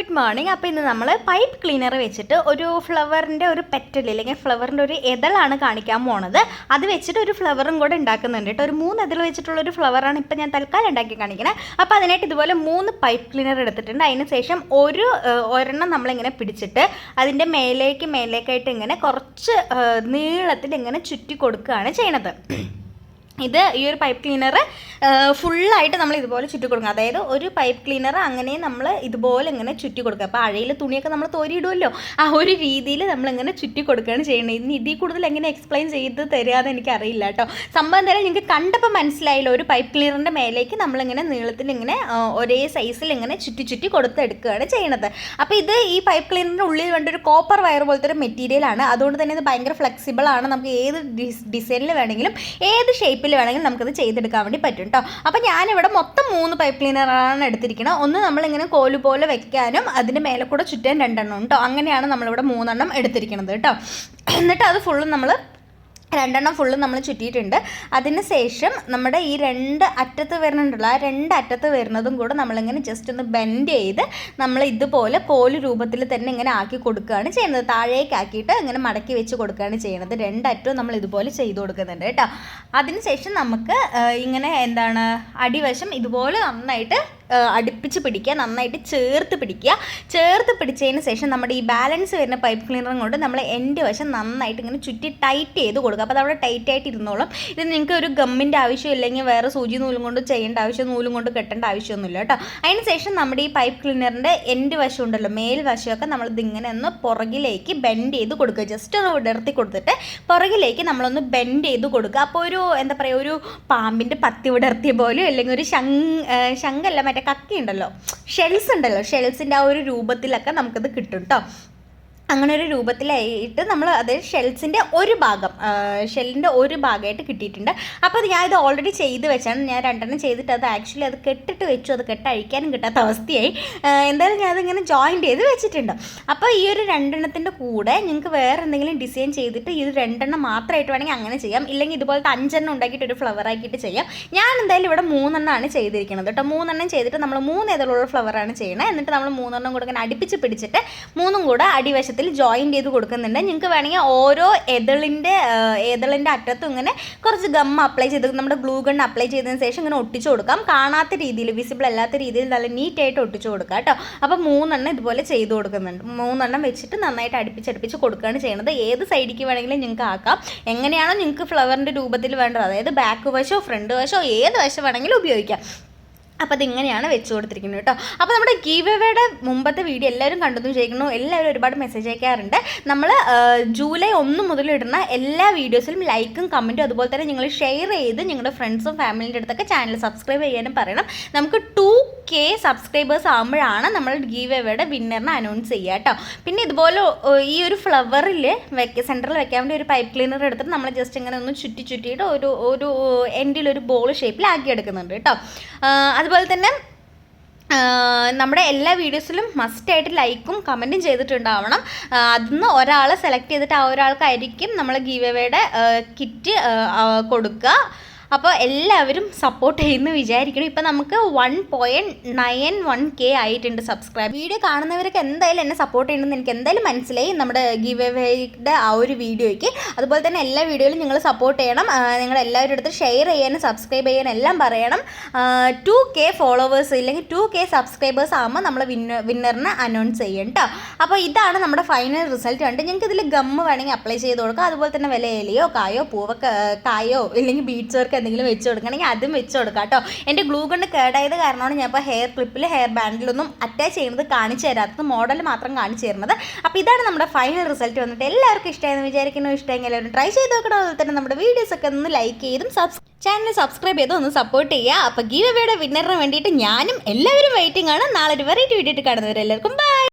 Good morning അപ്പോൾ ഇന്ന് നമ്മൾ പൈപ്പ് ക്ലീനർ വെച്ചിട്ട് ഒരു ഫ്ലവറിന്റെ ഒരു പെറ്റൽ അല്ലെങ്കിൽ ഫ്ലവറിന്റെ ഒരു എതളാണ് കാണിക്കാൻ പോണത്. അത് വെച്ചിട്ട് ഒരു ഫ്ലവറും കൂടെ ഉണ്ടാക്കുന്നുണ്ട് കേട്ടോ. ഒരു മൂന്ന് എതൾ വെച്ചിട്ടുള്ള ഒരു ഫ്ലവറാണ് ഇപ്പോൾ ഞാൻ തൽക്കാലം ഉണ്ടാക്കി കാണിക്കുന്നത് അപ്പോൾ അതിനായിട്ട് ഇതുപോലെ മൂന്ന് പൈപ്പ് ക്ലീനർ എടുത്തിട്ടുണ്ട്. അതിന് ശേഷം ഒരു ഒരെണ്ണം നമ്മളിങ്ങനെ പിടിച്ചിട്ട് അതിന്റെ മേലേക്ക് മേലേക്കായിട്ട് ഇങ്ങനെ കുറച്ച് നീളത്തിൽ ഇങ്ങനെ ചുറ്റി കൊടുക്കുകയാണ് ചെയ്യണത്. ഇത് ഈ ഒരു പൈപ്പ് ക്ലീനർ ഫുള്ളായിട്ട് നമ്മൾ ഇതുപോലെ ചുറ്റി കൊടുക്കുക അതായത് ഒരു പൈപ്പ് ക്ലീനർ അങ്ങനെ നമ്മൾ ഇതുപോലെ ഇങ്ങനെ ചുറ്റി കൊടുക്കുക അപ്പോൾ അഴയിൽ തുണിയൊക്കെ നമ്മൾ തോരിയിടുമല്ലോ ആ ഒരു രീതിയിൽ നമ്മളിങ്ങനെ ചുറ്റി കൊടുക്കുകയാണ് ചെയ്യുന്നത്. ഇനി ഇതിൽ കൂടുതൽ എങ്ങനെ എക്സ്പ്ലെയിൻ ചെയ്ത് തരാമെന്ന് എനിക്കറിയില്ല കേട്ടോ. സംഭവം എന്തായാലും നിങ്ങൾക്ക് കണ്ടപ്പോൾ മനസ്സിലായില്ല. ഒരു പൈപ്പ് ക്ലീനറിന്റെ മേലേക്ക് നമ്മളിങ്ങനെ നീളത്തിൽ ഇങ്ങനെ ഒരേ സൈസിൽ ഇങ്ങനെ ചുറ്റി ചുറ്റി കൊടുത്തെടുക്കുകയാണ് ചെയ്യണത്. അപ്പോൾ ഇത് ഈ പൈപ്പ് ക്ലീനറിന്റെ ഉള്ളിൽ വേണ്ട ഒരു കോപ്പർ വയർ പോലത്തെ ഒരു മെറ്റീരിയലാണ് അതുകൊണ്ട് തന്നെ ഇത് ഭയങ്കര ഫ്ലെക്സിബിൾ ആണ്. നമുക്ക് ഏത് ഡിസൈനിൽ വേണമെങ്കിലും ഏത് ഷേപ്പിൽ വേണമെങ്കിലും നമുക്കത് ചെയ്തെടുക്കാൻ വേണ്ടി പറ്റും കേട്ടോ അപ്പോൾ ഞാനിവിടെ മൊത്തം മൂന്ന് പൈപ്പ് ക്ലീനറാണ് എടുത്തിരിക്കുന്നത് ഒന്ന് നമ്മളിങ്ങനെ കോലു പോലെ വെക്കാനും അതിന്റെ മേലെ കൂടെ ചുറ്റാൻ രണ്ടെണ്ണം കേട്ടോ അങ്ങനെയാണ് നമ്മളിവിടെ മൂന്നെണ്ണം എടുത്തിരിക്കുന്നത് കേട്ടോ എന്നിട്ട് അത് ഫുള്ളും നമ്മൾ രണ്ടെണ്ണം ഫുള്ള് നമ്മൾ ചുറ്റിയിട്ടുണ്ട്. അതിന് ശേഷം നമ്മുടെ ഈ രണ്ട് അറ്റത്ത് വരുന്നുണ്ടല്ലോ ആ രണ്ട് അറ്റത്ത് വരുന്നതും കൂടെ നമ്മളിങ്ങനെ ജസ്റ്റ് ഒന്ന് ബെൻഡ് ചെയ്ത് നമ്മൾ ഇതുപോലെ കോൽ രൂപത്തിൽ തന്നെ ഇങ്ങനെ ആക്കി കൊടുക്കുകയാണ് ചെയ്യുന്നത്. താഴേക്ക് ആക്കിയിട്ട് ഇങ്ങനെ മടക്കി വെച്ച് കൊടുക്കുകയാണ് ചെയ്യുന്നത്. രണ്ടറ്റവും നമ്മൾ ഇതുപോലെ ചെയ്ത് കൊടുക്കുന്നുണ്ട് കേട്ടോ. അതിന് ശേഷം നമുക്ക് ഇങ്ങനെ എന്താണ് അടിവശം ഇതുപോലെ നന്നായിട്ട് അടുപ്പിച്ച് പിടിക്കുക നന്നായിട്ട് ചേർത്ത് പിടിക്കുക. ചേർത്ത് പിടിച്ചതിന് ശേഷം നമ്മുടെ ഈ ബാലൻസ് വരുന്ന പൈപ്പ് ക്ലീനറും കൊണ്ട് നമ്മൾ എന്റെ വശം നന്നായിട്ട് ഇങ്ങനെ ചുറ്റി ടൈറ്റ് ചെയ്ത് കൊടുക്കുക. അപ്പോൾ അതവിടെ ടൈറ്റ് ആയിട്ട് ഇരുന്നോളും. ഇത് നിങ്ങൾക്ക് ഒരു ഗമ്മിന്റെ ആവശ്യം ഇല്ലെങ്കിൽ വേറെ സൂചി നൂലും കൊണ്ട് ചെയ്യേണ്ട ആവശ്യം നൂലും കൊണ്ട് കെട്ടേണ്ട ആവശ്യമൊന്നുമില്ല കേട്ടോ. അതിന് ശേഷം നമ്മുടെ ഈ പൈപ്പ് ക്ലീനറിന്റെ എന്റെ വശം ഉണ്ടല്ലോ മേൽ വശമൊക്കെ നമ്മൾ ഇതിങ്ങനെ ഒന്ന് പുറകിലേക്ക് ബെൻഡ് ചെയ്ത് കൊടുക്കുക. ജസ്റ്റ് ഒന്ന് വിടർത്തി കൊടുത്തിട്ട് പുറകിലേക്ക് നമ്മളൊന്ന് ബെൻഡ് ചെയ്ത് കൊടുക്കുക. അപ്പോൾ ഒരു എന്താ പറയുക ഒരു പാമ്പിന്റെ പത്തി വിടർത്തിയ പോലെയോ അല്ലെങ്കിൽ ഒരു ശങ് ശങ്കല്ല മറ്റേ കക്കി ഉണ്ടല്ലോ. ഷെൽസ് ഉണ്ടല്ലോ ഷെൽസിന്റെ ആ ഒരു രൂപത്തിലൊക്കെ നമുക്കത് കിട്ടും കേട്ടോ അങ്ങനെ ഒരു രൂപത്തിലായിട്ട് നമ്മൾ അതായത് ഷെൽസിന്റെ ഒരു ഭാഗം ഷെല്ലിന്റെ ഒരു ഭാഗമായിട്ട് കിട്ടിയിട്ടുണ്ട്. അപ്പോൾ അത് ഞാൻ ഇത് ഓൾറെഡി ചെയ്ത് വെച്ചാണ്. ഞാൻ രണ്ടെണ്ണം ചെയ്തിട്ട് അത് ആക്ച്വലി അത് കെട്ടിട്ട് വെച്ചു. അത് കെട്ടഴിക്കാനും കിട്ടാത്ത അവസ്ഥയായി. എന്തായാലും ഞാൻ അതിങ്ങനെ ജോയിന്റ് ചെയ്ത് വെച്ചിട്ടുണ്ട്. അപ്പോൾ ഈ ഒരു രണ്ടെണ്ണത്തിന്റെ കൂടെ നിങ്ങൾക്ക് വേറെ എന്തെങ്കിലും ഡിസൈൻ ചെയ്തിട്ട് ഇത് രണ്ടെണ്ണം മാത്രമായിട്ട് വേണമെങ്കിൽ അങ്ങനെ ചെയ്യാം. ഇല്ലെങ്കിൽ ഇതുപോലത്തെ അഞ്ചെണ്ണം ഉണ്ടാക്കിയിട്ട് ഒരു ഫ്ലവർ ആക്കിയിട്ട് ചെയ്യാം. ഞാൻ എന്തായാലും ഇവിടെ മൂന്നെണ്ണമാണ് ചെയ്തിരിക്കുന്നത് കേട്ടോ. മൂന്നെണ്ണം ചെയ്തിട്ട് നമ്മൾ മൂന്ന് ഏതെങ്കിലും ഫ്ലവറാണ് ചെയ്യണത് എന്നിട്ട് നമ്മൾ മൂന്നെണ്ണം കൂടെ ഇങ്ങനെ അടുപ്പിച്ച് പിടിച്ചിട്ട് മൂന്നും കൂടെ അടിവശത്തിൽ ജോയിൻ ചെയ്ത് കൊടുക്കുന്നുണ്ട്. നിങ്ങൾക്ക് വേണമെങ്കിൽ ഓരോ എതളിന്റെ എതളിന്റെ അറ്റത്തും ഇങ്ങനെ കുറച്ച് ഗം അപ്ലൈ ചെയ്ത് നമ്മുടെ ഗ്ലൂ ഗൺ അപ്ലൈ ചെയ്തതിന് ശേഷം ഇങ്ങനെ ഒട്ടിച്ചു കൊടുക്കാം. കാണാത്ത രീതിയിൽ വിസിബിൾ അല്ലാത്ത രീതിയിൽ നല്ല നീറ്റായിട്ട് ഒട്ടിച്ചു കൊടുക്കുക കേട്ടോ. അപ്പോൾ മൂന്നെണ്ണം ഇതുപോലെ ചെയ്ത് കൊടുക്കുന്നുണ്ട്. മൂന്നെണ്ണം വെച്ചിട്ട് നന്നായിട്ട് അടുപ്പിച്ചടുപ്പിച്ച് കൊടുക്കുകയാണ് ചെയ്യുന്നത്. ഏത് സൈഡിലേക്ക് വേണമെങ്കിലും നിങ്ങൾക്ക് ആക്കാം. എങ്ങനെയാണോ നിങ്ങൾക്ക് ഫ്ലവറിന്റെ രൂപത്തിൽ വേണ്ടത്. അതായത് ബാക്ക് വശമോ ഫ്രണ്ട് വശമോ ഏത് വശം വേണമെങ്കിലും ഉപയോഗിക്കാം. അപ്പോൾ അതിങ്ങനെയാണ് വെച്ച് കൊടുത്തിരിക്കുന്നത് കേട്ടോ. അപ്പോൾ നമ്മുടെ ഗീവ് മുമ്പത്തെ വീഡിയോ എല്ലാവരും കണ്ടെന്ന് വിചാരിക്കുന്നു. എല്ലാവരും ഒരുപാട് മെസ്സേജ് അയക്കാറുണ്ട്. നമ്മൾ ജൂലൈ ഒന്ന് മുതൽ ഇടുന്ന എല്ലാ വീഡിയോസിലും ലൈക്കും കമന്റും അതുപോലെ തന്നെ നിങ്ങൾ ഷെയർ ചെയ്ത് നിങ്ങളുടെ ഫ്രണ്ട്സും ഫാമിലിന്റെ അടുത്തൊക്കെ ചാനൽ സബ്സ്ക്രൈബ് ചെയ്യാനും പറയണം. നമുക്ക് ടു കെ സബ്സ്ക്രൈബേഴ്സ് ആകുമ്പോഴാണ് നമ്മൾ ഗീവ് എവയുടെ വിന്നറിനെ അനൗൺസ് ചെയ്യുക കേട്ടോ. പിന്നെ ഇതുപോലെ ഈ ഒരു ഫ്ലവറിൽ വെക്ക സെന്ററിൽ വെക്കാൻ വേണ്ടി ഒരു പൈപ്പ് ക്ലീനർ എടുത്തിട്ട് നമ്മൾ ജസ്റ്റ് ഇങ്ങനെ ഒന്ന് ചുറ്റി ചുറ്റിയിട്ട് ഒരു ഒരു എൻഡിൽ ഒരു ബോൾ ഷേപ്പിൽ ആക്കി എടുക്കുന്നുണ്ട് കേട്ടോ അതുപോലെ തന്നെ നമ്മുടെ എല്ലാ വീഡിയോസിലും മസ്റ്റായിട്ട് ലൈക്കും കമന്റും ചെയ്തിട്ടുണ്ടാവണം. അതിന്ന് ഒരാളെ സെലക്ട് ചെയ്തിട്ട് ആ ഒരാൾക്കായിരിക്കും നമ്മൾ ഗീവ് കിറ്റ് കൊടുക്കുക. അപ്പോൾ എല്ലാവരും സപ്പോർട്ട് ചെയ്യുന്നു വിചാരിക്കണം ഇപ്പം നമുക്ക് one point nine one K ആയിട്ടുണ്ട് സബ്സ്ക്രൈബ് വീഡിയോ കാണുന്നവർക്ക് എന്തായാലും എന്നെ സപ്പോർട്ട് ചെയ്യണമെന്ന് എനിക്ക് എന്തായാലും മനസ്സിലായി നമ്മുടെ ഗീവ് എവേയുടെ ആ ഒരു വീഡിയോയ്ക്ക്. അതുപോലെ തന്നെ എല്ലാ വീഡിയോയിലും നിങ്ങൾ സപ്പോർട്ട് ചെയ്യണം. നിങ്ങൾ എല്ലാവരുടെ അടുത്ത് ഷെയർ ചെയ്യാനും സബ്സ്ക്രൈബ് ചെയ്യാനും എല്ലാം പറയണം. ടു കെ ഫോളോവേഴ്സ് ഇല്ലെങ്കിൽ ടു കെ സബ്സ്ക്രൈബേഴ്സ് ആകുമ്പോൾ നമ്മൾ വിന്നർ വിന്നറിനെ അനൗൺസ് ചെയ്യണം കേട്ടോ അപ്പോൾ ഇതാണ് നമ്മുടെ ഫൈനൽ റിസൾട്ട് കണ്ട്. ഞങ്ങൾക്ക് ഇതിൽ ഗമ്മ് വേണമെങ്കിൽ അപ്ലൈ ചെയ്ത് കൊടുക്കാം. അതുപോലെ തന്നെ വില ഇലയോ കായോ പൂവ കായോ ഇല്ലെങ്കിൽ ബീഡ്സ് വർക്ക് എന്തെങ്കിലും വെച്ച് കൊടുക്കണമെങ്കിൽ അതും വെച്ച് കൊടുക്കാം കേട്ടോ. എന്റെ ഗ്ലൂ കൊണ്ട് കേടായത് കാരണമാണ് ഞാൻ ഇപ്പോൾ ഹെയർ ക്ലിപ്പിൽ ഹെയർ ബാൻഡിലൊന്നും അറ്റാച്ച് ചെയ്യുന്നത് കാണിച്ചു തരാത്തത്. മോഡൽ മാത്രം കാണിച്ചു തരുന്നത്. അപ്പോൾ ഇതാണ് നമ്മുടെ ഫൈനൽ റിസൾട്ട് വന്നിട്ട് എല്ലാവർക്കും ഇഷ്ടമായെന്ന് വിചാരിക്കുന്നു. ഇഷ്ടമെങ്കിൽ എല്ലാവരും ട്രൈ ചെയ്ത് നോക്കണം. അതുപോലെ തന്നെ നമ്മുടെ വീഡിയോസ് ഒക്കെ ഒന്ന് ലൈക്ക് ചെയ്തും സബ്സ്ക്രൈബ് ചാനൽ സബ്സ്ക്രൈബ് ചെയ്ത് ഒന്ന് സപ്പോർട്ട് ചെയ്യുക. അപ്പോൾ ഗീവ് അവയുടെ വിന്നറിന് വേണ്ടിയിട്ട് ഞാനും എല്ലാവരും വെയിറ്റിംഗ് ആണ്. നാളെ ഒരു വെറൈറ്റി വീഡിയോ കാണുന്നവരെല്ലാവർക്കും ബൈ